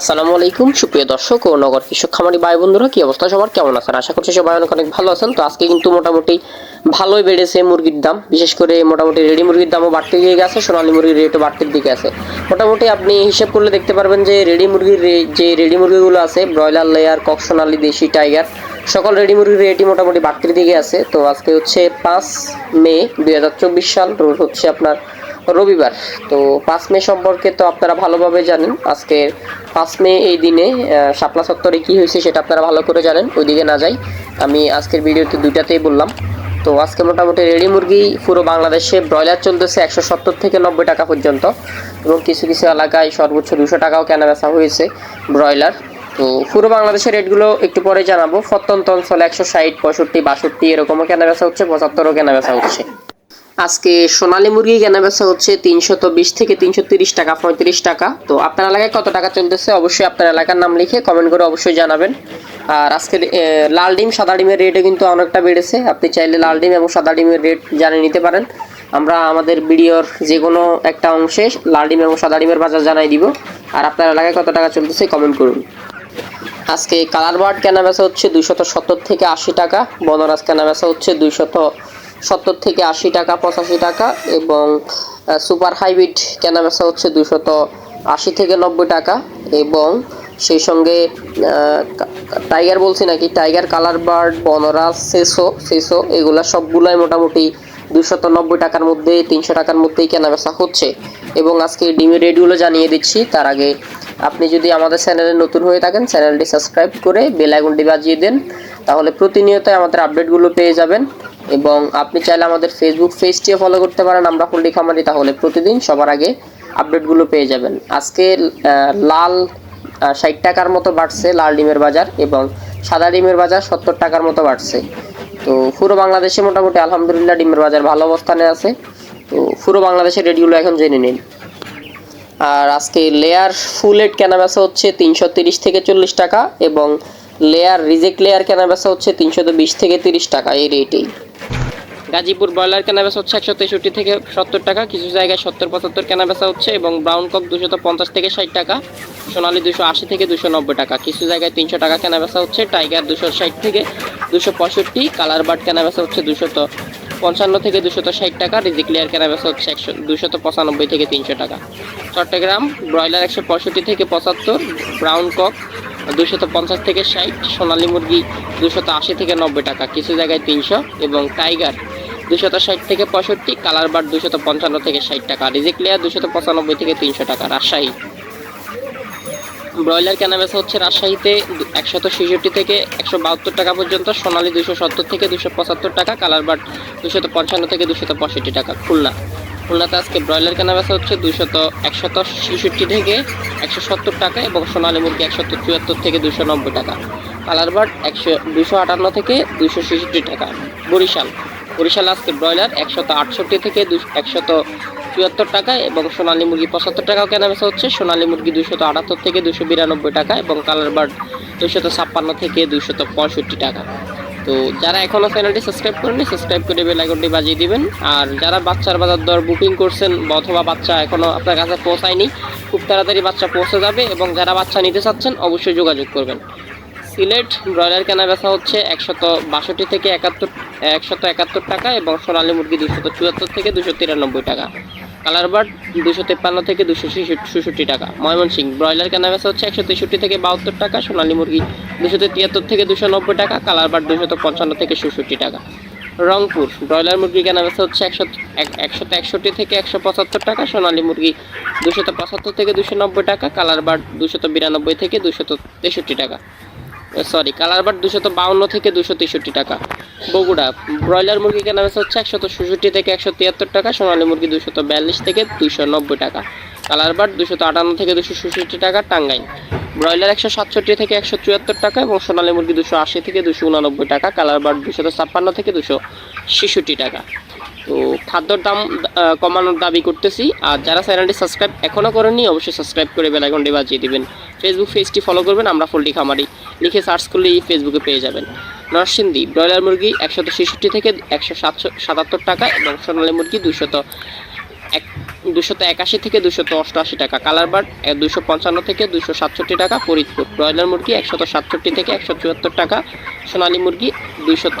আসসালামু আলাইকুম, সুপ্রিয় দর্শক ও নগর কৃষক খামারি ভাই বন্ধুরা, কি অবস্থা সবার? কেমন আছেন? আশা করছি সবাই অনেক অনেক ভালো আছেন। তো আজকে কিন্তু মোটামুটি ভালোই বেড়েছে মুরগির দাম। বিশেষ করে মোটামুটি রেডি মুরগির দামও বাড়তে গিয়ে গেছে, সোনালী মুরগির রেটও বাড়তির দিকে আছে। মোটামুটি আপনি হিসেব করলে দেখতে পারবেন যে রেডি মুরগির যে রেডি মুরগিগুলো আছে, ব্রয়লার লেয়ার কক সোনালী, দেশি টাইগার সকল রেডি মুরগির রেটই মোটামুটি বাড়তির দিকে আছে। তো আজকে হচ্ছে পাঁচ মে দু হাজার চব্বিশ সাল, রোজ হচ্ছে আপনার রবিবার। তো পাঁচ মে সম্পর্কে তো আপনারা ভালোভাবে জানেন, আজকে পাঁচ মে এই দিনে শাপলা চত্বরে কি হয়েছে সেটা আপনারা ভালো করে জানেন, ওইদিকে না যাই। আমি আজকের ভিডিওতে দুইটাতেই বললাম। তো আজকে মোটামুটি রেডি মুরগি পুরো বাংলাদেশে ব্রয়লার চলতেছে একশো সত্তর থেকে নব্বই টাকা পর্যন্ত। এবং কিছু কিছু এলাকায় সর্বোচ্চ দুশো টাকাও কেনা বেচা হয়েছে ব্রয়লার। তো পুরো বাংলাদেশের রেটগুলো একটু পরে জানাব। প্রত্যন্ত অঞ্চলে একশো ষাট, পঁয়ষট্টি, বাষট্টি এরকমও কেনা বেচা হচ্ছে, পঁচাত্তরও কেনা বেচা হচ্ছে। আজকে সোনালী মুরগি কেনা বেচা হচ্ছে তিনশত বিশ থেকে তিনশো তিরিশ টাকা, পঁয়ত্রিশ টাকা। তো আপনার এলাকায় কত টাকা চলতেছে? অবশ্যই আপনার এলাকার নাম লিখে কমেন্ট করে অবশ্যই জানাবেন। আর আজকে লাল ডিম, সাদা ডিমের রেটও কিন্তু অনেকটা বেড়েছে। আপনি চাইলে লাল ডিম এবং সাদা ডিমের রেট জানিয়ে নিতে পারেন। আমরা আমাদের ভিডিওর যে কোনো একটা অংশে লাল ডিম এবং সাদা ডিমের বাজার জানাই দিব। আর আপনার এলাকায় কত টাকা চলতেছে কমেন্ট করুন। আজকে কালার বার্ড কেনা বেচা হচ্ছে দুইশত সত্তর থেকে আশি টাকা। বনরাজ কেনা বেচা হচ্ছে দুইশত সত্তর থেকে আশি টাকা, পঁচাশি টাকা এবং সুপার হাইব্রিড কেনা বেচা হচ্ছে দুইশত আশি থেকে নব্বই টাকা এবং সেই সঙ্গে টাইগার বলছি নাকি? টাইগার, কালার বার্ড, বনরাজ, সেসো সেসো, এগুলা সবগুলাই মোটামুটি দুশত নব্বই টাকার মধ্যে, তিনশো টাকার মধ্যেই কেনা বেচা হচ্ছে। এবং আজকে ডিমের রেটগুলো জানিয়ে দিচ্ছি, তার আগে আপনি যদি আমাদের চ্যানেলে নতুন হয়ে থাকেন, চ্যানেলটি সাবস্ক্রাইব করে বেল আইকনটি বাজিয়ে দেন, তাহলে প্রতিনিয়ত আমাদের আপডেটগুলো পেয়ে যাবেন। এবং আপনি চাইলে আমাদের ফেসবুক পেজটিও ফলো করতে পারেন। আমরা ফুলডি খামারি তাহলে প্রতিদিন সবার আগে আপডেটগুলো পেয়ে যাবেন। আজকে লাল ষাট টাকার মতো বাড়ছে লাল ডিমের বাজার এবং সাদা ডিমের বাজার সত্তর টাকার মতো বাড়ছে। তো পুরো বাংলাদেশে মোটামুটি আলহামদুলিল্লাহ ডিমের বাজার ভালো অবস্থানে আছে। তো পুরো বাংলাদেশের রেটগুলো এখন জেনে নিন। আর আজকে লেয়ার ফুল এড কেনা বেচা হচ্ছে তিনশো তিরিশ থেকে চল্লিশ টাকা এবং লেয়ার রিজেক্ট লেয়ার কেনা বেচা হচ্ছে তিনশো বিশ থেকে তিরিশ টাকা এই রেটেই গাজীপুর ব্রয়লার কেনা বেচা হচ্ছে একশো তেষট্টি থেকে সত্তর টাকা, কিছু জায়গায় সত্তর পঁচাত্তর কেনা বেচা হচ্ছে এবং ব্রাউন কক দুশো পঞ্চাশ থেকে ষাট টাকা, সোনালি দুশো আশি থেকে দুশো নব্বই টাকা, কিছু জায়গায় তিনশো টাকা কেনা বেচা হচ্ছে, টাইগার দুশো ষাট থেকে দুশো পঁয়ষট্টি, কালার বার্ড কেনা বেচা হচ্ছে দুশত পঞ্চান্ন থেকে দুশত ষাট টাকা, রিজিক লেয়ার কেনা বেচা হচ্ছে একশো দুশত পঁচানব্বই থেকে তিনশো টাকা। চট্টগ্রাম ব্রয়লার একশো পঁয়ষট্টি থেকে পঁচাত্তর, ব্রাউন কক দুশত পঞ্চাশ থেকে ষাট, সোনালী মুরগি দুশত আশি থেকে নব্বই টাকা, কিছু জায়গায় তিনশো এবং টাইগার দুশত ষাট থেকে পঁয়ষট্টি, কালার বার দুশত পঞ্চান্ন থেকে ষাট টাকা, রিজিক লেয়ার দুশত পঁচানব্বই থেকে তিনশো টাকা, রাজশাহী। ব্রয়লার কেনা বেচা হচ্ছে রাজশাহীতে একশত ছেষট্টি থেকে একশো বাহাত্তর টাকা পর্যন্ত, সোনালী দুশো সত্তর থেকে দুশো পঁচাত্তর টাকা, কালার বাট দুশত পঞ্চান্ন থেকে দুশত পঁয়ষট্টি টাকা, খুলনা। খুলনাতে আজকে ব্রয়লার কেনা বেচা হচ্ছে দুশত একশত ছেষট্টি থেকে একশো সত্তর টাকা এবং সোনালী মুরগি একশত চুয়াত্তর থেকে দুশো নব্বই টাকা, কালার বাট একশো দুশো আটান্ন থেকে দুশো ছেষট্টি টাকা। বরিশাল। বরিশাল আজকে ব্রয়লার একশত আটষট্টি থেকে একশত চুয়াত্তর টাকা এবং সোনালী মুরগি পঁচাত্তর টাকাও কেনা বেচা হচ্ছে। সোনালী মুরগি দুশত আটাত্তর থেকে দুশো বিরানব্বই টাকা এবং কালার বার্ড দুশত ছাপ্পান্ন থেকে দুশত পঁয়ষট্টি টাকা। তো যারা এখনও চ্যানেলটি সাবস্ক্রাইব করেনি সাবস্ক্রাইব করে বেল আইকনটি বাজিয়ে দিবেন। আর যারা বাচ্চার বাজার দর বুকিং করছেন অথবা বাচ্চা এখনও আপনার কাছে পৌঁছায়নি, খুব তাড়াতাড়ি বাচ্চা পৌঁছে যাবে এবং যারা বাচ্চা নিতে চাচ্ছেন, অবশ্যই যোগাযোগ করবেন। সিলেট ব্রয়লার কেনা বেচা হচ্ছে একশত বাষট্টি থেকে একাত্তর, একশত একাত্তর টাকা এবং সোনালী মুরগি দুশত চুয়াত্তর থেকে দুশো তিরানব্বই টাকা। কালার বার্ড দুশো তেপ্পান্ন থেকে দুশো ছেষট্টি টাকা। ময়মনসিং ব্রয়লার কেনা বেচা হচ্ছে একশো তেষট্টি থেকে বাহাত্তর টাকা, সোনালী মুরগি দুশো তিয়াত্তর থেকে দুশো নব্বই টাকা, কালার বার্ড দুশত পঞ্চান্ন থেকে ষষট্টি টাকা। রংপুর, ব্রয়লার মুরগি কেনা বেচা হচ্ছে একশো একশত একষট্টি থেকে একশো পঁচাত্তর টাকা, সোনালী মুরগি দুশত পঁচাত্তর থেকে দুশো নব্বই টাকা, কালার বার্ড দুশত বিরানব্বই থেকে দুশত তেষট্টি টাকা। সরি কালার বাট দুশত বাউন্ন থেকে দুশো তেষট্টি টাকা। বগুড়া, ব্রয়লার মুরগি কেনা বেচা হচ্ছে একশত ষষট্টি থেকে একশো তিয়াত্তর টাকা, সোনালী মুরগি দুশত বিয়াল্লিশ থেকে দুশো নব্বই টাকা। কালার বাট দুশত আটান্ন থেকে দুশো ষষট্টি টাকা, টাঙ্গাইল। ব্রয়লার একশো সাতষট্টি থেকে একশো চুয়াত্তর টাকা এবং সোনালী মুরগি দুশো আশি থেকে দুশো উনানব্বই টাকা, কালার বাট দুশত ছাপ্পান্ন থেকে দুশো ছেষট্টি টাকা। তো খাদ্যর দাম কমানোর দাবি করতেছি, আর যারা চ্যানেলটি সাবস্ক্রাইব এখনও করেননি, অবশ্যই সাবস্ক্রাইব করে বেলাইকনটি বাজিয়ে দিবেন। ফেসবুক পেজটি ফলো করবেন, আমরা ফুলটি খামারি লিখে সার্চ করলেই ফেসবুকে পেয়ে যাবেন। নরসিংদী, ব্রয়লার মুরগি একশত ছেষট্টি থেকে একশো সাতশো, সাতাত্তর টাকা এবং সোনালী মুরগি দুশত এক দুশত একাশি থেকে দুশত অষ্টআশি টাকা। কালার বার্ড দুশো পঞ্চান্ন থেকে দুশো সাতষট্টি টাকা। ফরিদপুর, ব্রয়লার মুরগি একশত সাতষট্টি থেকে একশো চুয়াত্তর টাকা। সোনালী মুরগি দুশত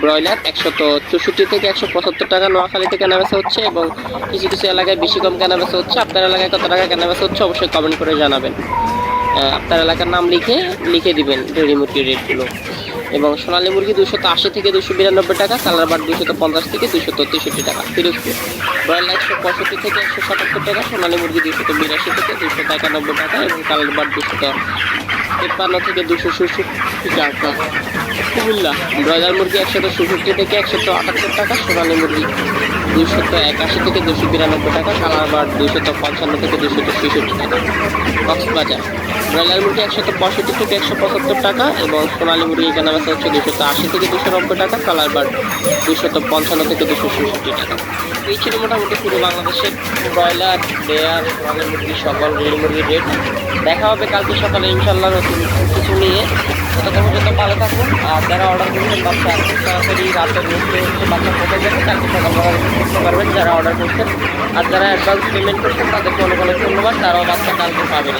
ব্রয়লার একশত চৌষট্টি থেকে একশো পঁচাত্তর টাকা নোয়াখালীতে কেনাবেচা হচ্ছে এবং কিছু কিছু এলাকায় বেশি কম কেনাবেচা হচ্ছে। আপনার এলাকায় কত টাকা কেনাবেচা হচ্ছে অবশ্যই কমেন্ট করে জানাবেন। আপনার এলাকার নাম লিখে লিখে দিবেন রেডি মুরগির রেটগুলো। এবং সোনালী মুরগি দুশো আশি থেকে দুশো বিরানব্বই টাকা, কালার দুশো পঞ্চাশ থেকে দুশো তেষট্টি টাকা, ফিরোজপুর। ব্রয়লার একশো পঁয়ষট্টি থেকে একশো সাতাত্তর টাকা, সোনালী মুরগি দুশো বিরাশি থেকে দুশো একানব্বই টাকা এবং কালার দুশো তেপ্পান্ন থেকে দুশো ষষ্ঠি টাকা। কুমিল্লা, ব্রয়লার মুরগি একশো ষষ্ঠি থেকে একশো আটাত্তর টাকা, সোনালী মুরগি দুশত একাশি থেকে দুশো বিরানব্বই টাকা কালার বার্ড দুশত পঞ্চান্ন থেকে দুশত ছেষট্টি টাকা। কক্সবাজার ব্রয়লার মুরগি একশত পঁয়ষট্টি থেকে একশো পঁচাত্তর টাকা এবং সোনালী মুরগি কেনা বেচা হচ্ছে দুশত আশি থেকে দুশো নব্বই টাকা কালার বার্ড দুশত পঞ্চান্ন থেকে দুশো ছেষট্টি টাকা। এই ছিল মোটামুটি পুরো বাংলাদেশের ব্রয়লার লেয়ার সোনালী মুরগি, সকল রেল মুরগির রেট। দেখা হবে কালকে সকালে ইনশাল্লাহ নতুন কিছু নিয়ে। ততক্ষণ পর্যন্ত ভালো থাকুন। আর যারা অর্ডার করছেন বাচ্চা সরাসরি রাতের মধ্যে বাচ্চা পৌঁছে যাবে কালকে সকালবেলা করতে পারবেন যারা অর্ডার করছেন। আর যারা অ্যাডভান্স পেমেন্ট করছেন, তাদেরকে অনেক অনেক ধন্যবাদ। তারাও বাচ্চা কালকে পাবেন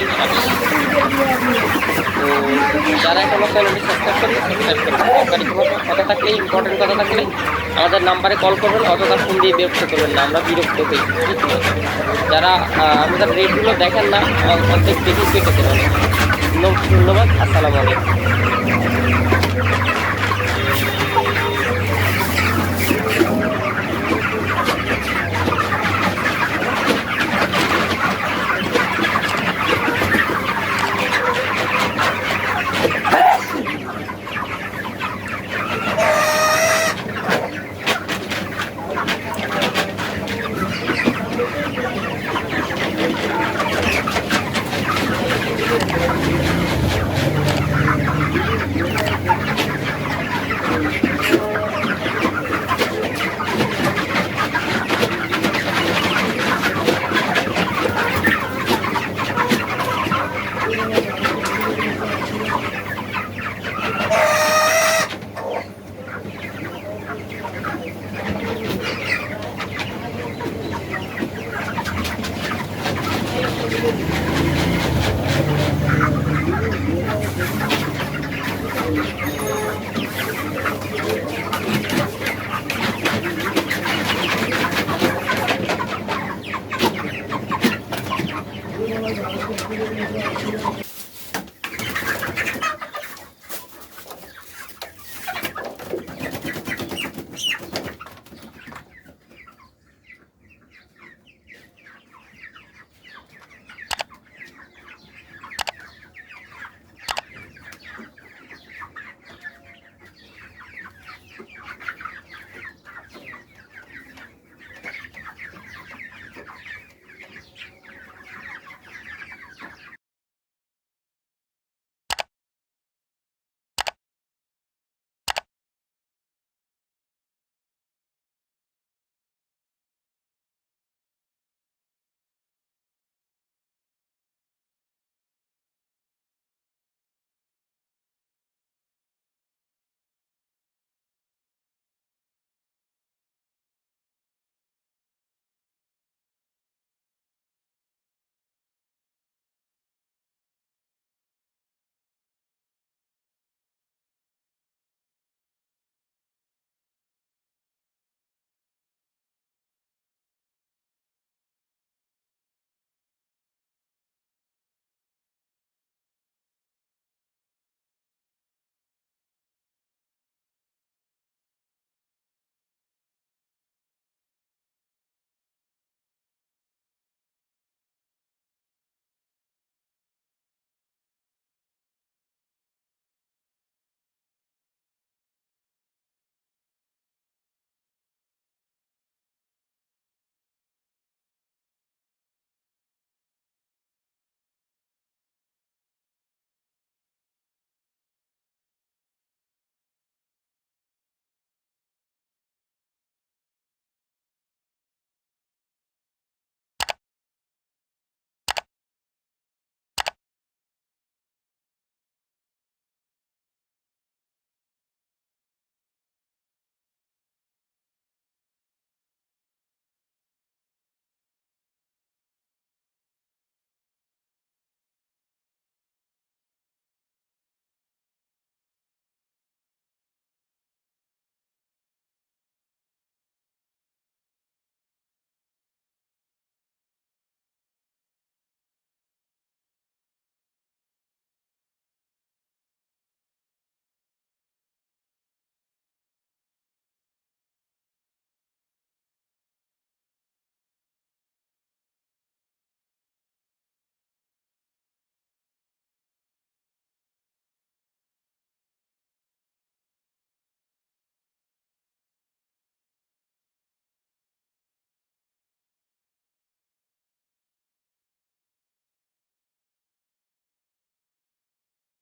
তো যারা এখনও চ্যানেলটি সাবস্ক্রাইব করেন সাবস্ক্রাইব করবেন দরকারি কোনো কথা থাকলে ইম্পর্টেন্ট কথা থাকলে আমাদের নাম্বারে কল করবেন অযথা ফোন দিয়ে বিরক্ত করবেন না, আমরা বিরক্ত হই? যারা আমাদের রেটগুলো দেখেন না অর্ধেক দেখে কেটে দেবেন। ধন্যবাদ, আসসালামু আলাইকুম। Thank you.